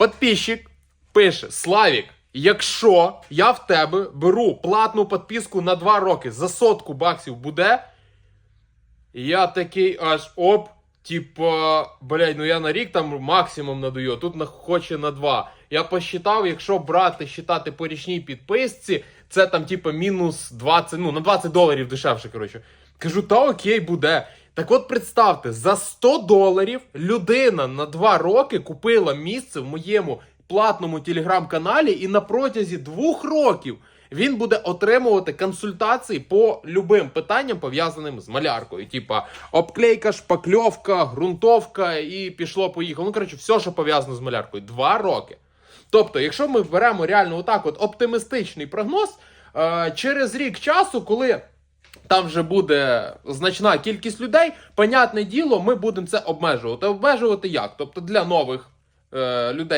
Подписчик пише: Славік, якщо я в тебе беру платну підписку на 2 роки за сотку баксів буде. Я такий аж оп. Типа, блядь, ну я на рік там максимум надаю, тут на, хоче на два. Я посчитав, якщо брати, считати по річній підписці, це там, типа, мінус 20, ну, на 20 доларів дешевше, коротше. Кажу, та окей, буде. Так от представте, за 100 доларів людина на 2 роки купила місце в моєму платному телеграм-каналі, і на протязі двох років він буде отримувати консультації по любим питанням, пов'язаним з маляркою. Типа обклейка, шпакльовка, ґрунтовка і пішло поїхало. Ну, коротше, все, що пов'язано з маляркою. Два роки. Тобто, якщо ми беремо реально отак, от оптимістичний прогноз, е, через рік часу, коли там вже буде значна кількість людей, понятне діло, ми будемо це обмежувати. Обмежувати як? Тобто для нових е, людей.